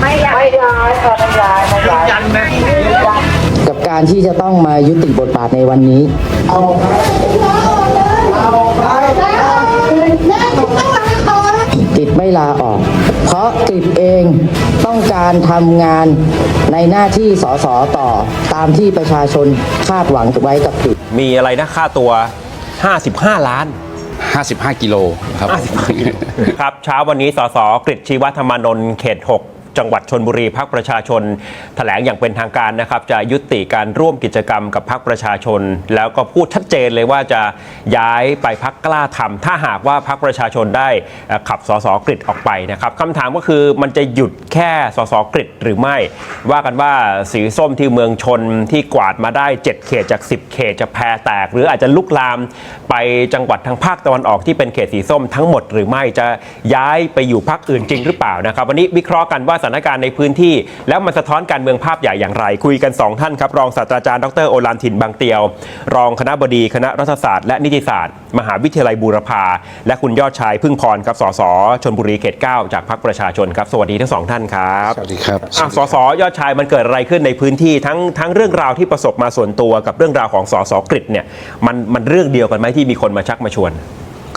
ไม่ย้ายค่ะไม่ย้ายไม่ย้ายยันนะกับการที่จะต้องมายุติบทบาทในวันนี้กิจไม่ลาออก เพราะกิจเองต้องการทำงานในหน้าที่สสต่อตามที่ประชาชนคาดหวังไว้กับกิจมีอะไรนะค่าตัว 55 ล้าน 55 กิโลครับ ครับเช้าวันนี้สสกฤษชีวธรรมานนท์เขต 6 จังหวัดชนบุรีพักประชาชนแถลงอย่างเป็นทางการนะครับ จะยุติการร่วมกิจกรรมกับพักประชาชน แล้วก็พูดชัดเจนเลยว่าจะย้ายไปพักกล้าทำถ้าหากว่าพักประชาชนได้ขับสสกฤษออกไปนะครับคำถามก็คือมันจะหยุดแค่สสกฤษหรือไม่ ว่ากันว่าสีส้มที่เมืองชนที่กวาดมาได้ 7 เขตจาก 10 เขตจะแพรแตก หรืออาจจะลุกลามไปจังหวัดทางภาคตะวันออกที่เป็นเขตสีส้มทั้งหมดหรือไม่จะย้ายไปอยู่พักอื่นจริงหรือเปล่านะครับ วันนี้วิเคราะห์กันว่าสถานการณ์ในพื้นที่ แล้วมันสะท้อนการเมืองภาพใหญ่อย่างไร คุยกัน 2 ท่านครับ รองศาสตราจารย์ดรโอลานถิ่นบางเตียว รองคณะบดีคณะรัฐศาสตร์และนิติศาสตร์ มหาวิทยาลัยบูรพาและคุณยอดชายพึ่งพรครับสสชนบุรีเขต 9 จากพรรคประชาชนครับสวัสดีทั้งสองท่านครับสวัสดีครับอะสสยอดชายมันเกิดอะไรขึ้นในพื้นที่ทั้งทั้งเรื่องราวที่ประสบมาส่วนตัวกับเรื่องราวของสสกฤษเนี่ยมันมันเรื่องเดียวกันไหมที่มีคนมาชักมาชวน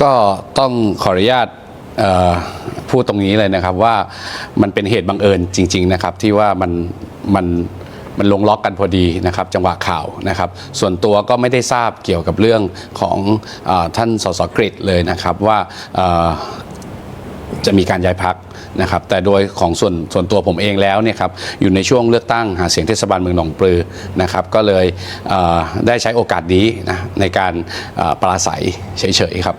ก็ต้องขออนุญาตเอ่อ พูดตรงนี้เลยนะครับว่ามันเป็นเหตุบังเอิญจริง ๆนะครับ ที่ว่ามันมันมันลงล็อกกันพอดีนะครับ จังหวะข่าวนะครับ ส่วนตัวก็ไม่ได้ทราบเกี่ยวกับเรื่องของอท่านสสกฤษเลยนะครับว่าจะมีการย้ายพักนะครับ แต่โดยของส่วนส่วนตัวผมเองแล้วเนี่ยครับอยู่ในช่วงเลือกตั้งหาเสียงเทศบาลเมืองหนองปลือนะครับ ก็เลยเได้ใช้โอกาสนี้นะในการปราศัยเฉยๆครับ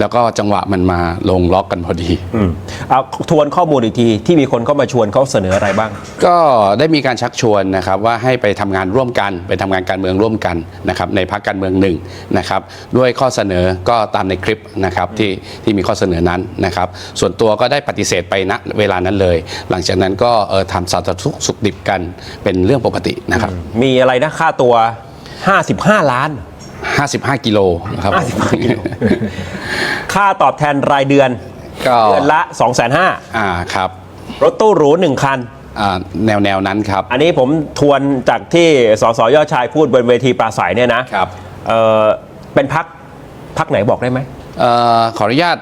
แล้วก็จังหวะมันมาลงล็อกกันพอดี อืมเอาทวนข้อมูลอีกที ที่มีคนเข้ามาชวนเขาเสนออะไรบ้าง ก็ได้มีการชักชวนนะครับว่าให้ไปทำงานร่วมกันไปทำงานการเมืองร่วมกันนะครับในพรรคการเมืองหนึ่งนะครับด้วยข้อเสนอก็ตามในคลิปนะครับที่ที่มีข้อเสนอนั้นนะครับ ส่วนตัวก็ได้ปฏิเสธไปณเวลานั้นเลย หลังจากนั้นก็เออทำสารทุกข์สุขดิบกันเป็นเรื่องปกตินะครับ มีอะไรนะค่าตัว 55 ล้าน 55 กิโลนะครับ55กิโล ค่าตอบแทนรายเดือน ก็เดือนละ 2 5 0 0 0อ่าครับ0รถตู้หรู1คัน อ่าแนวแนวนั้นครับ อันนี้ผมทวนจากที่สสยอดชายพูดบนเวทีปราศัยเนี่ยนะครับ เออเป็นพักพักไหนบอกได้ไหม เอ่อขออนุญาต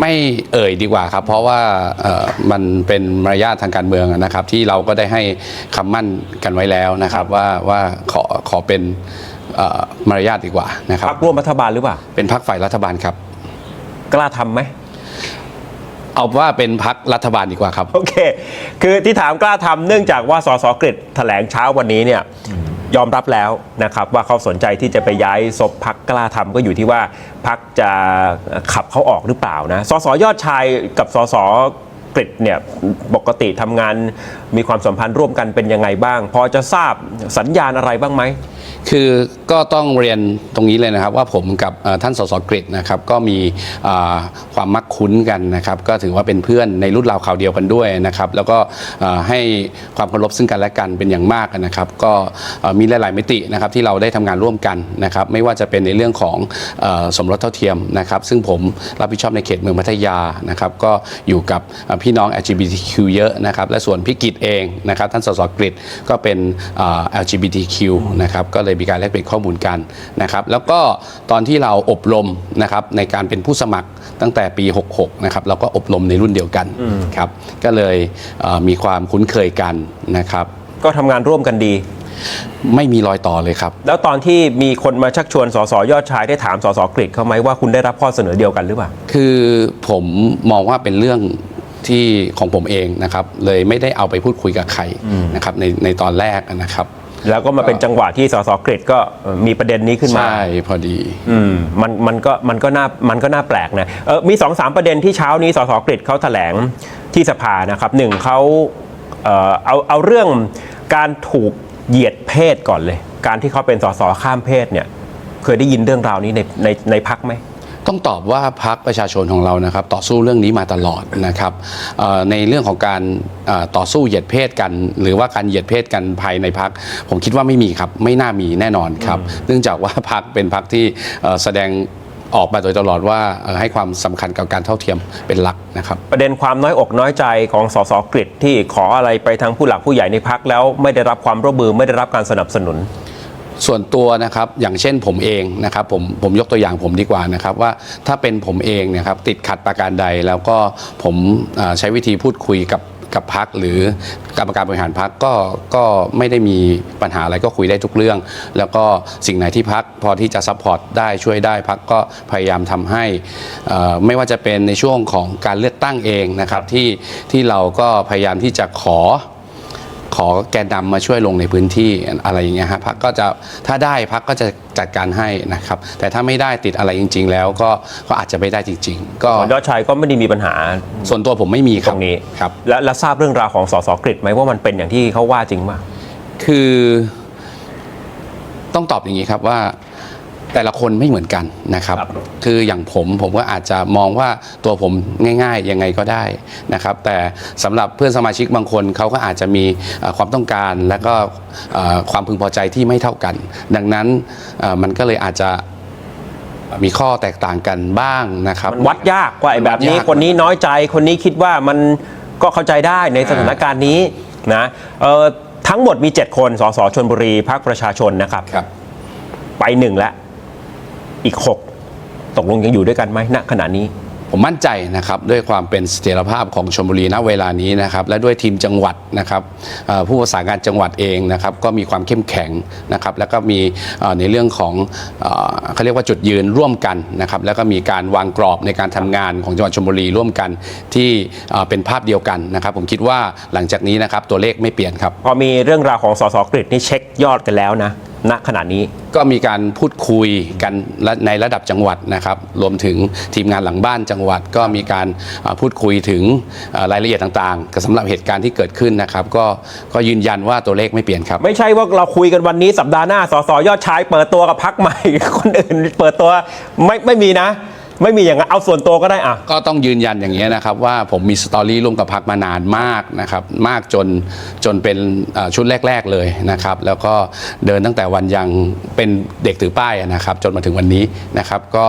ไม่เอ่ยดีกว่าครับ เพราะว่าเอ่อมันเป็นมารยาททางการเมืองนะครับ ที่เราก็ได้ให้คำมั่นกันไว้แล้วนะครับ ว่าว่าขอขอเป็นเอ่อ มารยาทดีกว่านะครับพักร่วมรัฐบาลหรือเปล่า เป็นพักฝ่ายรัฐบาลครับ กล้าทำไหม เอาว่าเป็นพักรัฐบาลดีกว่าครับ โอเค คือที่ถามกล้าทำเนื่องจากว่าสสกฤษแถลงเช้าวันนี้เนี่ยยอมรับแล้วนะครับว่าเขาสนใจที่จะไปย้ายศพพักกล้าทำก็อยู่ที่ว่าพักจะขับเขาออกหรือเปล่านะสสยอดชายกับสสกฤษเนี่ยปกติทำงานมีความสัมพันธ์ร่วมกันเป็นยังไงบ้าง พอจะทราบสัญญาณอะไรบ้างไหม คือก็ต้องเรียนตรงนี้เลยนะครับ ว่าผมกับท่านสสกฤษนะครับก็มีความมักคุ้นกันนะครับ ก็ถือว่าเป็นเพื่อนในรุ่นราวข่าวเดียวกันด้วยนะครับ แล้วก็ให้ความเคารพซึ่งกันและกันเป็นอย่างมากนะครับ ก็มีหลายๆมิตินะครับที่เราได้ทำงานร่วมกันนะครับ ไม่ว่าจะเป็นในเรื่องของอสมรสเท่าเทียมนะครับ ซึ่งผมรับผิดชอบในเขตเมืองพัทยานะครับ ก็อยู่กับพี่น้อง LGBTQ เยอะนะครับ และส่วนพี่กิตเองนะครับ ท่านสสกฤษก็เป็น LGBTQ นะครับก็เลยมีการแลกเปลี่ยนข้อมูลกันนะครับแล้วก็ตอนที่เราอบรมนะครับในการเป็นผู้สมัครตั้งแต่ปี 66นะครับเราก็อบรมในรุ่นเดียวกันครับก็เลยเอ่อมีความคุ้นเคยกันนะครับก็ทำงานร่วมกันดี ไม่มีรอยต่อเลยครับ แล้วตอนที่มีคนมาชักชวนสสยอดชายได้ถามสสกฤษเขาไหมว่าคุณได้รับข้อเสนอเดียวกันหรือเปล่า คือผมมองว่าเป็นเรื่องที่ของผมเองนะครับ เลยไม่ได้เอาไปพูดคุยกับใครนะครับในในตอนแรกนะครับ แล้วก็มาเป็นจังหวะที่สสกฤษก็เอ่อมีประเด็นนี้ขึ้นมา ใช่พอดีอืมมันมันก็มันก็น่ามันก็น่าแปลกนะเออมีสองสามประเด็นที่เช้านี้สสกฤษเขาแถลงที่สภานะครับหนึ่งเขาเอ่อเอาเอาเรื่องการถูกเหยียดเพศก่อนเลย การที่เขาเป็นสสข้ามเพศเนี่ย เคยได้ยินเรื่องราวนี้ในในในพักไหม ต้องตอบว่าพักประชาชนของเรานะครับ ต่อสู้เรื่องนี้มาตลอดนะครับเอ่อในเรื่องของการเอ่อต่อสู้เหยียดเพศกัน หรือว่าการเหยียดเพศกันภายในพักผมคิดว่าไม่มีครับ ไม่น่ามีแน่นอนครับ เนื่องจากว่าพักเป็นพักที่เอ่อแสดงออกมาโดยตลอดว่าเอ่อให้ความสำคัญกับการเท่าเทียมเป็นหลักนะครับ ประเด็นความน้อยอกน้อยใจของสสกฤษที่ขออะไรไปทางผู้หลักผู้ใหญ่ในพักแล้วไม่ได้รับความร่วมมือไม่ได้รับการสนับสนุน ส่วนตัวนะครับอย่างเช่นผมเองนะครับผมผมยกตัวอย่างผมดีกว่านะครับว่าถ้าเป็นผมเองนะครับติดขัดประการใดแล้วก็ผมใช้วิธีพูดคุยกับกับพักหรือกรรมการบริหารพักก็ก็ไม่ได้มีปัญหาอะไรก็คุยได้ทุกเรื่อง แล้วก็สิ่งไหนที่พักพอที่จะซัพพอร์ตได้ช่วยได้พักก็พยายามทำให้ไม่ว่าจะเป็นในช่วงของการเลือกตั้งเองนะครับที่ที่เราก็พยายามที่จะขอ ขอแกนนำมาช่วยลงในพื้นที่อะไรอย่างเงี้ยฮะพักก็จะถ้าได้พักก็จะจัดการให้นะครับ แต่ถ้าไม่ได้ติดอะไรจริง ๆ แล้วก็ก็อาจจะไม่ได้จริง ๆ ก็ของยอดชัยก็ไม่ได้มีปัญหา ส่วนตัวผมไม่มีคตรัรบงนี้ครับและและทราบเรื่องราวของสสกฤษไหมว่ามันเป็นอย่างที่เขาว่าจริงป่ะคือ ต้องตอบอย่างนี้ครับว่า แต่ละคนไม่เหมือนกันนะครับครับ คืออย่างผมผมก็อาจจะมองว่าตัวผมง่ายๆยังไงก็ได้นะครับ แต่สำหรับเพื่อนสมาชิกบางคนเขาก็อาจจะมีเอ่อความต้องการและก็เอ่อความพึงพอใจที่ไม่เท่ากัน ดังนั้นเอ่อมันก็เลยอาจจะมีข้อแตกต่างกันบ้างนะครับมันวัดยากว่าไอ้แบบนี้วัดยากคนนี้น้อยใจคนนี้คิดว่ามันก็เข้าใจได้ในสถานการณ์นี้นะเออทั้งหมดมี 7 คนสสชนบุรีพักประชาชนนะครับครับไปหนึ่งแล้ว อีก 6 ตกลงยังอยู่ด้วยกันไหมณขณะนี้ผมมั่นใจนะครับด้วยความเป็นเสถียรภาพของชมบุรีณเวลานี้นะครับและด้วยทีมจังหวัดนะครับเอ่อผู้ประสานงานจังหวัดเองนะครับก็มีความเข้มแข็งนะครับแล้วก็มีเอ่อในเรื่องของเอ่อเขาเรียกว่าจุดยืนร่วมกันนะครับแล้วก็มีการวางกรอบในการทำงานของจังหวัดชมบุรีร่วมกันที่เอ่อเป็นภาพเดียวกันนะครับผมคิดว่าหลังจากนี้นะครับตัวเลขไม่เปลี่ยนครับพอมีเรื่องราวของสสกฤษนี่เช็คยอดกันแล้วนะ ณขณะนี้ ก็มีการพูดคุยกันในระดับจังหวัดนะครับ รวมถึงทีมงานหลังบ้านจังหวัด ก็มีการอ่าพูดคุยถึงอ่ารายละเอียดต่างๆกับสำหรับเหตุการณ์ที่เกิดขึ้นนะครับ ก็ก็ยืนยันว่าตัวเลขไม่เปลี่ยนครับ ไม่ใช่ว่าเราคุยกันวันนี้สัปดาห์หน้าสสยอดชายเปิดตัวกับพักใหม่คนอื่นเปิดตัวไม่ไม่มีนะ ไม่มีอย่างนั้นเอาส่วนตัวก็ได้อะก็ต้องยืนยันอย่างนี้ยนะครับว่าผมมีสตอรี่ร่วมกับพักมานานมากนะครับมากจนจนเป็นเอ่อชุดแรก ๆเลยนะครับแล้วก็เดินตั้งแต่วันยังเป็นเด็กถือป้ายนะครับจนมาถึงวันนี้นะครับก็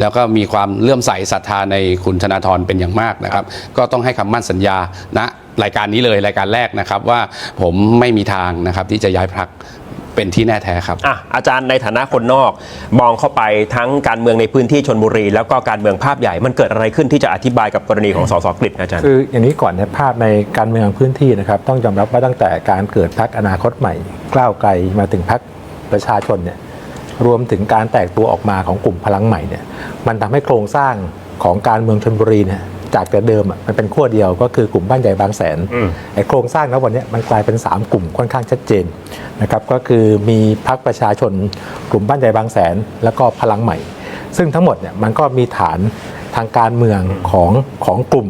แล้วก็มีความเลื่อมใสศรัทธาในคุณธนาธรเป็นอย่างมากนะครับ ก็ต้องให้คำมั่นสัญญาณรายการนี้เลยรายการแรกนะครับว่าผมไม่มีทางนะครับที่จะย้ายพัก เป็นที่แน่แท้ครับอะอาจารย์ในฐานะคนนอกมองเข้าไปทั้งการเมืองในพื้นที่ชนบุรี แล้วก็การเมืองภาพใหญ่มันเกิดอะไรขึ้นที่จะอธิบายกับกรณีของสสกฤษนะอาจารย์คืออย่างนี้ก่อนเนี่ยภาพในการเมืองพื้นที่นะครับต้องยอมรับว่าตั้งแต่การเกิดพักอนาคตใหม่กล้าวไกลมาถึงพักประชาชนเนี่ยรวมถึงการแตกตัวออกมาของกลุ่มพลังใหม่เนี่ยมันทำให้โครงสร้างของการเมืองชนบุรีเนี่ย จากแต่เดิมอะมันเป็นขั้วเดียวก็คือกลุ่มบ้านใหญ่บางแสนอืมไอ้โครงสร้างแล้ววันเนี้ยมันกลายเป็น 3 กลุ่มค่อนข้างชัดเจนนะครับก็คือมีพักประชาชน กลุ่มบ้านใหญ่บางแสน แล้วก็พลังใหม่ ซึ่งทั้งหมดเนี่ยมันก็มีฐานทางการเมืองของของกลุ่ม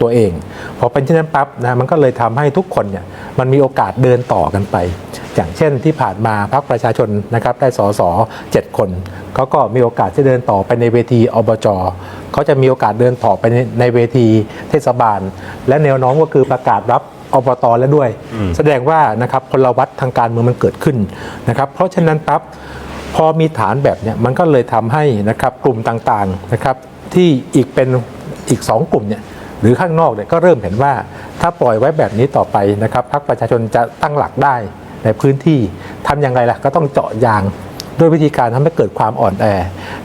ตัวเองพอเป็นเช่นนั้นปั๊บนะมันก็เลยทำให้ทุกคนเนี่ยมันมีโอกาสเดินต่อกันไป อย่างเช่นที่ผ่านมาพรรคประชาชนนะครับได้สสเจ็ดคนเขาก็มีโอกาสที่เดินต่อไปในเวทีอบจเขาจะมีโอกาสเดินต่อไปในในเวทีเทศบาล และแนวโน้มก็คือประกาศรับอบตแล้วด้วย แสดงว่านะครับพลวัตทางการเมืองมันเกิดขึ้นนะครับ เพราะฉะนั้นปั๊บพอมีฐานแบบเนี้ยมันก็เลยทำให้นะครับกลุ่มต่างๆนะครับที่อีกเป็นอีก 2 กลุ่มเนี่ยหรือข้างนอกเนี่ยก็เริ่มเห็นว่าถ้าปล่อยไว้แบบนี้ต่อไปนะครับพรรคประชาชนจะตั้งหลักได้ ในพื้นที่ทำอย่างไรล่ะก็ต้องเจาะยางด้วยวิธีการทำให้เกิดความอ่อนแอ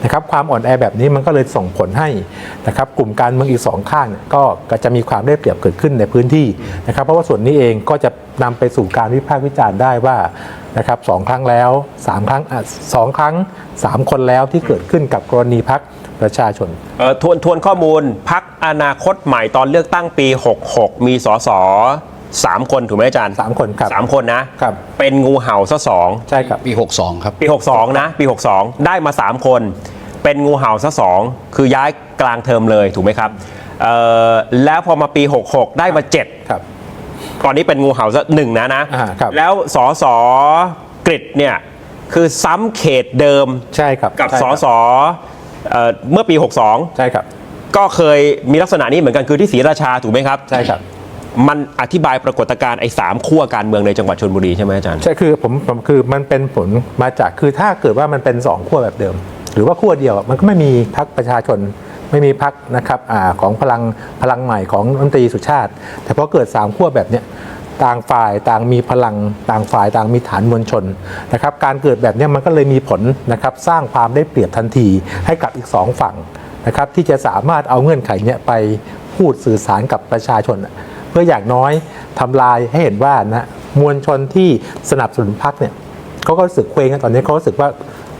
นะครับความอ่อนแอแบบนี้มันก็เลยส่งผลให้นะครับกลุ่มการเมืองอีกสองข้างก็จะมีความได้เปรียบเกิดขึ้นในพื้นที่นะครับ เพราะว่าส่วนนี้เองก็จะนำไปสู่การวิพากษ์วิจารณ์ได้ว่านะครับสองครั้งแล้วสามครั้งสองครั้งสามคนแล้วที่เกิดขึ้นกับกรณีพักประชาชนเออทวนทวนข้อมูลพักอนาคตใหม่ตอนเลือกตั้งปี 66 มีสส สามคนถูกไหมอาจารย์สามคนครับสามคนนะครับ เป็นงูเห่าซะสองใช่ครับ ปี 62 ครับ ปี 62 นะ ปี 62 ได้มา 3 คน เป็นงูเห่าซะสองคือย้ายกลางเทอมเลยถูกไหมครับเอ่อแล้วพอมาปี 66 ได้มา 7 ครับ ตอนนี้เป็นงูเห่าซะหนึ่งนะนะ อ่าครับ แล้วสสกฤษเนี่ย คือซ้ำเขตเดิมใช่ครับกับใช่สครับสเอ่อเมื่อปี 62 ใช่ครับ ก็เคยมีลักษณะนี้เหมือนกันคือที่ศรีราชาถูกไหมครับ ใช่ครับ มันอธิบายปรากฏการณ์ไอ้สามขั้วการเมืองในจังหวัดชนบุรีใช่ไหมอาจารย์ ใช่คือผมผมคือมันเป็นผลมาจากคือถ้าเกิดว่ามันเป็นสองขั้วแบบเดิม หรือว่าขั้วเดียวมันก็ไม่มีพักประชาชนไม่มีพักนะครับอาของพลังพลังใหม่ของรัฐมนตรีสุชาติ แต่พอเกิดสามขั้วแบบเนี้ยต่างฝ่ายต่างมีพลังต่างฝ่ายต่างมีฐานมวลชนนะครับการเกิดแบบนี้มันก็เลยมีผลนะครับสร้างความได้เปรียบทันทีให้กับอีกสองฝั่งนะครับที่จะสามารถเอาเงื่อนไขเนี้ยไปพูดสื่อสารกับประชาชน เพื่ออย่างน้อยทำลายให้เห็นว่านะมวลชนที่สนับสนุนพรรคเนี่ยเขาก็รู้สึกเคว้งกันตอนนี้เขารู้สึกว่า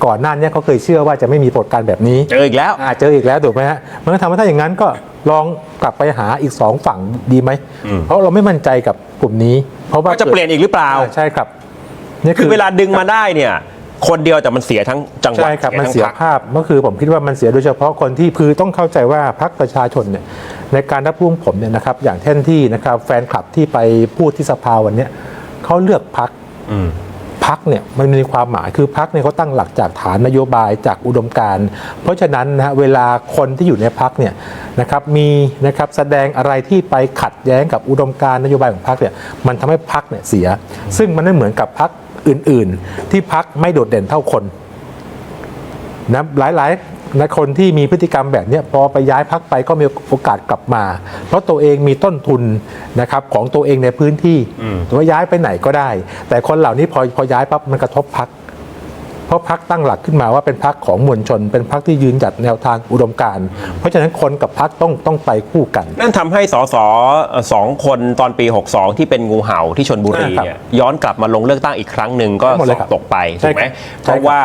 ก่อนหน้านี้เขาเคยเชื่อว่าจะไม่มีปรากฏการณ์แบบนี้ เจออีกแล้วอ่าเจออีกแล้วถูกไหมฮะมันก็ทำให้ถ้าอย่างนั้นก็ลองกลับไปหาอีกสองฝั่งดีไหม เพราะเราไม่มั่นใจกับกลุ่มนี้ เพราะว่าก็จะเปลี่ยนอีกหรือเปล่าอ่ใช่ครับนี่คือเวลาดึงมาได้เนี่ย คนเดียวแต่มันเสียทั้งจังหวัดใช่ครับมันทั้งเสียพรรค ภาพก็คือผมคิดว่ามันเสียโดยเฉพาะคนที่คือต้องเข้าใจว่าพรรคประชาชนเนี่ยในการรับรู้ผมเนี่ยนะครับอย่างเช่นที่นะครับแฟนคลับที่ไปพูดที่สภาวันเนี้ยเขาเลือกพรรคอืมพักเนี่ยมันมีความหมายคือพักเนี่ยเขาตั้งหลักจากฐานนโยบายจากอุดมการณ์เพราะฉะนั้นนะฮะเวลาคนที่อยู่ในพักเนี่ยนะครับมีนะครับแสดงอะไรที่ไปขัดแย้งกับอุดมการณ์นโยบายของพักเนี่ยมันทำให้พักเนี่ยเสีย ซึ่งมันไม่เหมือนกับพัก อื่น ๆ ที่พักไม่โดดเด่นเท่าคนนะหลายๆนะคนที่มีพฤติกรรมแบบเนี้ยพอไปย้ายพักไปก็มีโอกาสกลับมา เพราะตัวเองมีต้นทุนนะครับของตัวเองในพื้นที่หรือว่าย้ายไปไหนก็ได้ แต่คนเหล่านี้พอพอย้ายปั๊บมันกระทบพัก เพราะพักตั้งหลักขึ้นมาว่าเป็นพักของมวลชน เป็นพักที่ยืนหยัดแนวทางอุดมการณ์เพราะฉะนั้นคนกับพักต้องต้องไปคู่กัน นั่นทำให้สสเอ่อสองคนตอนปี 62 ที่เป็นงูเห่าที่ชนบุรีเนี่ยย้อนกลับมาลงเลือกตั้งอีกครั้งหนึ่งก็ได้หมดสเลอยบครับตกไปใช่ถูกไหมครับเพราะว่า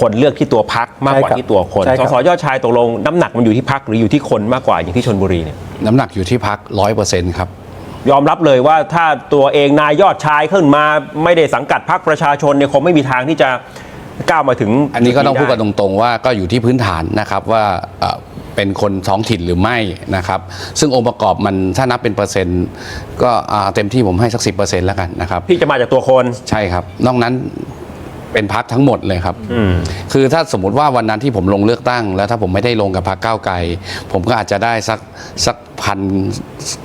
คนเลือกที่ตัวพักมากกว่าใช่ครับที่ตัวคนใช่คสรับสยอดชายตกลงน้ำหนักมันอยู่ที่พักหรืออยู่ที่คนมากกว่าอย่างที่ชนบุรีเนี่ยน้ำหนักอยู่ที่พักร้อยเปอร์เซ็นต์ครับยอมรับเลยว่าถ้าตัวเองนายยอดชายขึ้นมาไม่ได้สังกัดพรรคประชาชนเนี่ยคงไม่มีทางที่จะ ก้าวมาถึงอันนี้ก็ต้องพูดกันได้ตรงๆว่าก็อยู่ที่พื้นฐานนะครับว่าเอ่อเป็นคนท้องถิ่นหรือไม่นะครับ ซึ่งองค์ประกอบมันถ้านับเป็นเปอร์เซ็นต์ ก็อ่าเต็มที่ผมให้สักสิแล้วกันนะครับที่จะมาจากตัวคนใช่ครับ นอกนั้นเป็นพักทั้งหมดเลยครับ คือถ้าสมมติว่าวันนั้นที่ผมลงเลือกตั้ง แล้วถ้าผมไม่ได้ลงกับพักก้าวไกล ผมก็อาจจะได้สักสักพัน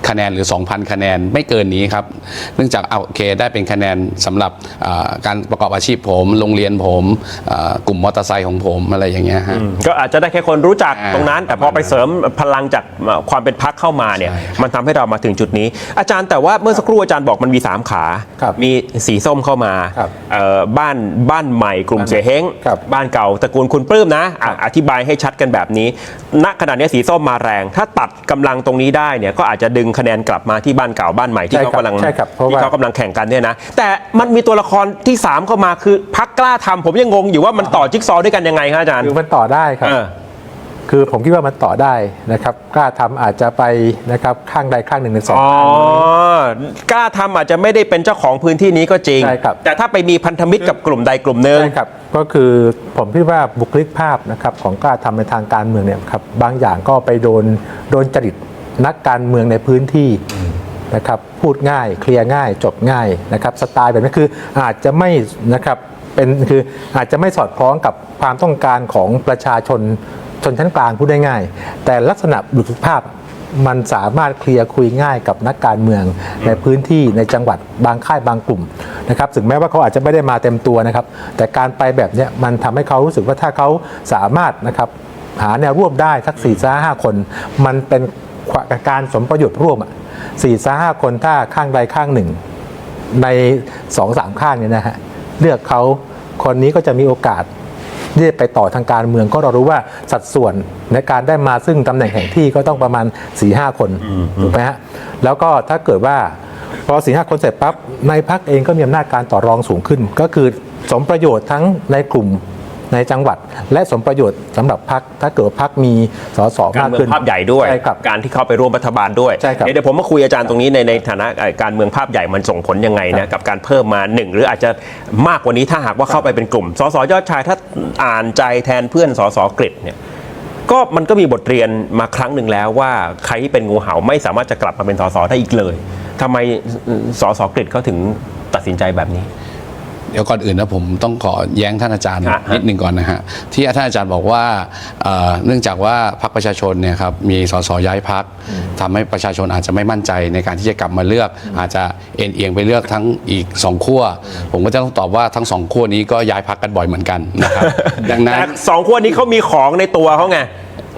คะแนนหรือ 2,000 คะแนนไม่เกินนี้ครับ เนื่องจากเอาโอเคได้เป็นคะแนนสำหรับอ่าการประกอบอาชีพผม โรงเรียนผมอ่ากลุ่มมอเตอร์ไซค์ของผมอะไรอย่างเงี้ยฮะก็อาจจะได้แค่คนรู้จักอ่าตรงนั้น แต่พอไปเสริมพลังจากความเป็นพักเข้ามาเนี่ยใช่มันทำให้เรามาถึงจุดนี้ อาจารย์แต่ว่าเมื่อสักครู่อาจารย์บอกมันมี 3 ขาครับมีสีส้มเข้ามาครับเอ่อบ้านบ้านใหม่กลุ่มเสียเฮงครับบ้านเก่าตระกูลคุณปลื้มนะอะอธิบายให้ชัดกันแบบนี้ณขณะนี้สีส้มมาแรง ถ้าตัดกำลังตรงนี้ได้เนี่ยก็อาจจะดึงคะแนนกลับมาที่บ้านเก่าบ้านใหม่ที่ใช่เขาครับกำลังใช่ครับเพราะที่ว่า เขากำลังแข่งกันเนี่ยนะแต่มันมีตัวละครที่สามเข้ามาคือพักกล้าทำผมยังงงอยู่ว่ามันต่อจิ๊กซอว์ด้วยกันยังไงครับอาจารย์คือมันต่อได้ครับ เออ คือผมคิดว่ามันต่อได้นะครับกล้าทำอาจจะไปนะครับข้างใดข้างหนึ่งในสอง อ๋อข้างกล้าทำอาจจะไม่ได้เป็นเจ้าของพื้นที่นี้ก็จริง ใช่ครับ แต่ถ้าไปมีพันธมิตรกับกลุ่มใดกลุ่มหนึ่ง ใช่ครับ ก็คือผมคิดว่าบุคลิกภาพนะครับของกล้าทำในทางการเมืองเนี่ยครับบางอย่างก็ไปโดนโดนจริต นักการเมืองในพื้นที่นะครับพูดง่ายเคลียร์ง่ายจบง่ายนะครับสไตล์แบบนี้คืออาจจะไม่นะครับเป็นคืออาจจะไม่สอดคล้องกับความต้องการของประชาชนชนชั้นกลางพูดได้ง่าย แต่ลักษณะบุคลิกภาพมันสามารถเคลียร์คุยง่ายกับนักการเมืองในพื้นที่ในจังหวัดบางค่ายบางกลุ่มนะครับถึงแม้ว่าเขาอาจจะไม่ได้มาเต็มตัวนะครับ แต่การไปแบบนี้มันทำให้เขารู้สึกว่าถ้าเขาสามารถนะครับหาแนวร่วมได้สัก4ี่ห้าคน มันเป็น การสมประโยชน์ร่วมอะสี่ห้าคนถ้าข้างใดข้างหนึ่ง ในสองสามข้างเนี่ยนะฮะเลือกเขาคนนี้ก็จะมีโอกาสที่จะไปต่อทางการเมืองก็เรารู้ว่าสัดส่วนในการได้มาซึ่งตำแหน่งแห่งที่ก็ต้องประมาณ4ีหคนถูกไหมฮะแล้วก็ถ้าเกิดว่าพอสี่ห้าคนเสร็จปั๊บในพักเองก็มีอำนาจการต่อรองสูงขึ้น ก็คือสมประโยชน์ทั้งในกลุ่ม ในจังหวัด และสมประโยชน์สำหรับพักถ้าเกิดพักมีสสการมากเมือขึ้นงภาพใหญ่ด้วยใช่ครับการที่เข้าไปร่วมรัฐบาลด้วยใช่ครับเดี๋ยวเดี๋ยวผมมาคุยอาจารย์ตรงนี้ในในฐานะเอ่อการเมืองภาพใหญ่มันส่งผลยังไงนะกับการเพิ่มมาหนึ่งหรืออาจจะมากกว่านี้ถ้าหากว่าเข้าไปเป็นกลุ่มสสยอดชายถ้าอ่านใจแทนเพื่อนสสกฤษเนี่ยก็มันก็มีบทเรียนมาครั้งหนึ่งแล้วว่าใครที่เป็นงูเห่าไม่สามารถจะกลับมาเป็นสสได้อีกเลยทำไมสสกฤษเขาถึงตัดสินใจแบบนี้ เดี๋ยวก่อนอื่นนะผมต้องขอแย้งท่านอาจารย์ฮะฮะนิดหนึ่งก่อนนะฮะที่ท่านอาจารย์บอกว่าเอ่อเนื่องจากว่าพรรคประชาชนเนี่ยครับมีสสย้ายพักทำให้ประชาชนอาจจะไม่มั่นใจในการที่จะกลับมาเลือก อาจจะเอ็นเอียงไปเลือกทั้งอีกสองขั้วผมก็จะต้องตอบว่าทั้งสองขั้วนี้ก็ย้ายพักกันบ่อยเหมือนกันนะครับ ดังนั้นแต่สองคนนี้เขามีของในตัวเขาไง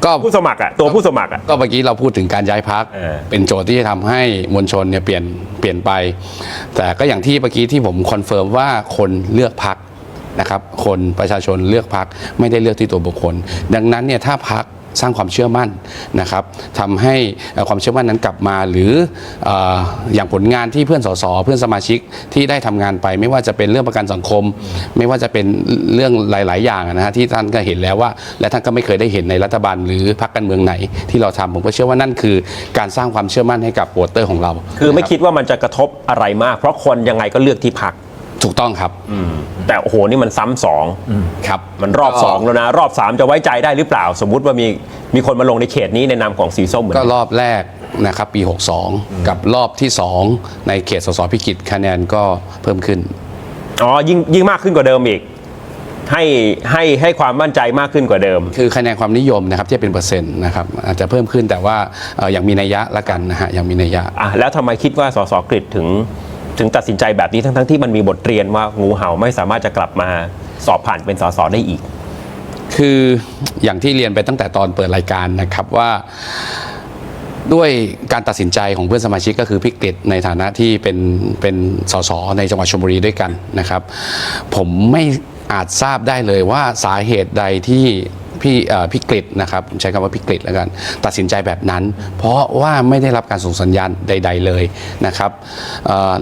ก็ ผู้สมัครอะตัวผู้สมัครอะก็เมื่อกี้เราพูดถึงการย้ายพักเออ เป็นโจทย์ที่จะทำให้มวลชนเนี่ยเปลี่ยนเปลี่ยนไป แต่ก็อย่างที่เมื่อกี้ที่ผมคอนเฟิร์มว่าคนเลือกพักนะครับ คนประชาชนเลือกพักไม่ได้เลือกที่ตัวบุคคล ดังนั้นเนี่ยถ้าพัก สร้างความเชื่อมั่นนะครับทำให้ความเชื่อมั่นนั้นกลับมา หรือออย่างผลงานที่เพื่อนสสเพื่อนสมาชิกที่ได้ทำงานไป ไม่ว่าจะเป็นเรื่องประกันสังคม ไม่ว่าจะเป็นเรื่องหลาย ๆ อย่างนะฮะที่ท่านก็เห็นแล้วว่า และท่านก็ไม่เคยได้เห็นในรัฐบาล หรือพรรคการเมืองไหนที่เราทำผมก็เชื่อว่านั่นคือการสร้างความเชื่อมั่นให้กับโวเตอร์ของเรา คือไม่คิดว่ามันจะกระทบอะไรมาก เพราะคนยังไงก็เลือกที่พัก ถูกต้องครับแต่โอ้โหนี่มันซ้ำสองครับ มันรอบสองแล้วนะ รอบสามจะไว้ใจได้หรือเปล่า สมมุติว่ามีมีคนมาลงในเขตนี้ในนามของสีส้มเหมือนก็กันรอบแรกนะครับปี 62 กับรอบที่ 2 ในเขตสสพิกิจคะแนนก็เพิ่มขึ้น อ๋อยิ่งยิ่งมากขึ้นกว่าเดิมอีก ให้ให้ให้ความมั่นใจมากขึ้นกว่าเดิม คือคะแนนความนิยมนะครับที่เป็นเปอร์เซ็นต์นะครับอาจจะเพิ่มขึ้นแต่ว่าเอ่ออย่างมีนัยยะละกันนะฮะอย่างมีนัยยะอะแล้วทำไมคิดว่าสสกฤษถึง ถึงตัดสินใจแบบนี้ทั้งทั้งๆที่มันมีบทเรียนว่างูเห่าไม่สามารถจะกลับมาสอบผ่านเป็นสสได้อีก คืออย่างที่เรียนไปตั้งแต่ตอนเปิดรายการนะครับว่าด้วยการตัดสินใจของเพื่อนสมาชิกก็คือพิกฤตในฐานะที่เป็นเป็นสสในจังหวัดชลบุรีด้วยกันนะครับ ผมไม่อาจทราบได้เลยว่าสาเหตุใดที่ พี่เอ่อพิกฤตนะครับใช้คำว่าพิกฤตแล้วกันตัดสินใจแบบนั้น เพราะว่าไม่ได้รับการส่งสัญญาณใด ๆ เลยนะครับ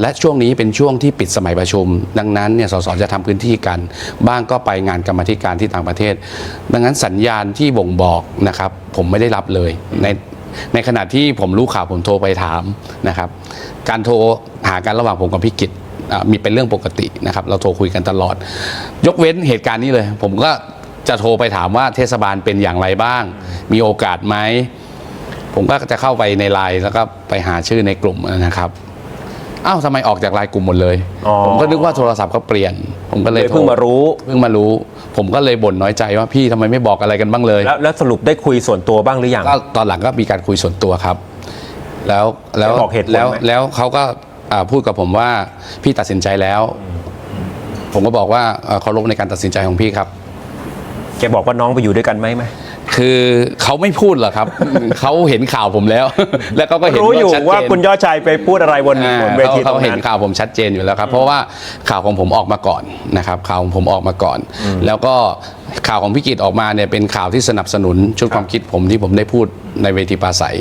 และช่วงนี้เป็นช่วงที่ปิดสมัยประชุม ดังนั้นเนี่ยสสจะทำพื้นที่กัน บ้างก็ไปงานกรรมธิการที่ต่างประเทศ ดังนั้นสัญญาณที่บ่งบอกนะครับผมไม่ได้รับเลยในในขณะที่ผมรู้ข่าวผมโทรไปถามนะครับ การโทรหากันระหว่างผมกับพี่กิตมีเป็นเรื่องปกตินะครับ เราโทรคุยกันตลอด ยกเว้นเหตุการณ์นี้เลย ผมก็ จะโทรไปถามว่าเทศบาลเป็นอย่างไรบ้าง มีโอกาสไหม ผมก็จะเข้าไปในไลน์แล้วก็ไปหาชื่อในกลุ่มนะครับอ้าวทำไมออกจากไลน์กลุ่มหมดเลย อ๋อ ผมก็นึกว่าโทรศัพท์เขาเปลี่ยน ผมก็เลยเลยเพิ่งโทมารู้ เพิ่งมารู้ ผมก็เลยบ่นน้อยใจว่าพี่ทำไมไม่บอกอะไรกันบ้างเลย แล้วแล้วสรุปได้คุยส่วนตัวบ้างหรือยัง ก็ตอนหลังก็มีการคุยส่วนตัวครับ แล้วแล้วได้บอกเหตุผลไหม แล้วแล้วเขาก็อ่าพูดกับผมว่าพี่ตัดสินใจแล้ว ผมก็บอกว่าเอ่อเคารพในการตัดสินใจของพี่ครับ แกบอกว่าน้องไปอยู่ด้วยกันไหมไหม คือเขาไม่พูดหรอกครับ เขาเห็นข่าวผมแล้ว แล้วเขาก็เห็นรู้อยู่ชัดเจน ว่าคุณยอดชัยไปพูดอะไรบนอ่าบนเวทีตเขารงเขาเห็นนั้นข่าวผมชัดเจนอยู่แล้วครับ เพราะว่าข่าวของผมออกมาก่อนนะครับข่าวของผมออกมาก่อน แล้วก็ข่าวของพิกิจออกมาเนี่ยเป็นข่าวที่สนับสนุนชุดความคิดผมที่ผมได้พูดในเวทีปราศัย